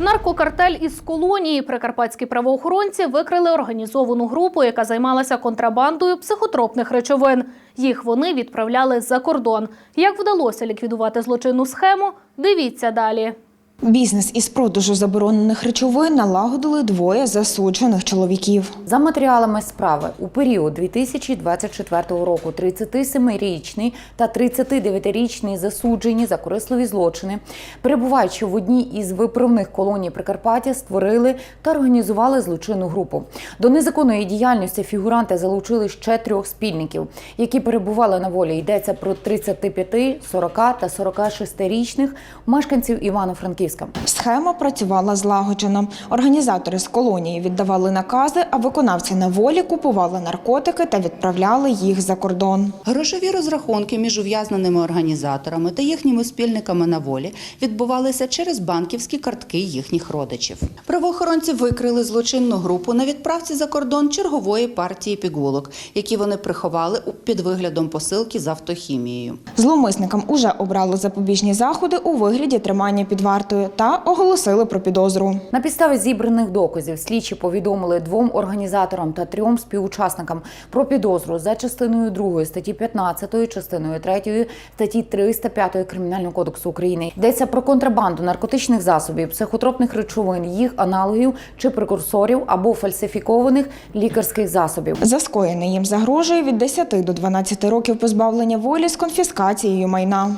Наркокартель із колонії прикарпатські правоохоронці викрили організовану групу, яка займалася контрабандою психотропних речовин. Їх вони відправляли за кордон. Як вдалося ліквідувати злочинну схему? Дивіться далі. Бізнес із продажу заборонених речовин налагодили двоє засуджених чоловіків. За матеріалами справи у період 2024 року 37-річний та 39-річний засуджені за корисливі злочини, перебуваючи в одній із виправних колоній Прикарпаття, створили та організували злочинну групу. До незаконної діяльності фігуранти залучили ще трьох спільників, які перебували на волі. Йдеться про 35, 40 та 46-річних мешканців Івано-Франківська. Схема працювала злагоджено. Організатори з колонії віддавали накази, а виконавці на волі купували наркотики та відправляли їх за кордон. Грошові розрахунки між ув'язненими організаторами та їхніми спільниками на волі відбувалися через банківські картки їхніх родичів. Правоохоронці викрили злочинну групу на відправці за кордон чергової партії пігулок, які вони приховали під виглядом посилки з автохімією. Зловмисникам уже обрали запобіжні заходи у вигляді тримання під вартою та оголосили про підозру. На підставі зібраних доказів слідчі повідомили двом організаторам та трьом співучасникам про підозру за частиною 2 статті 15, частиною 3 статті 305 Кримінального кодексу України. Йдеться про контрабанду наркотичних засобів, психотропних речовин, їх аналогів чи прекурсорів або фальсифікованих лікарських засобів. За скоєне їм загрожує від 10 до 12 років позбавлення волі з конфіскацією майна.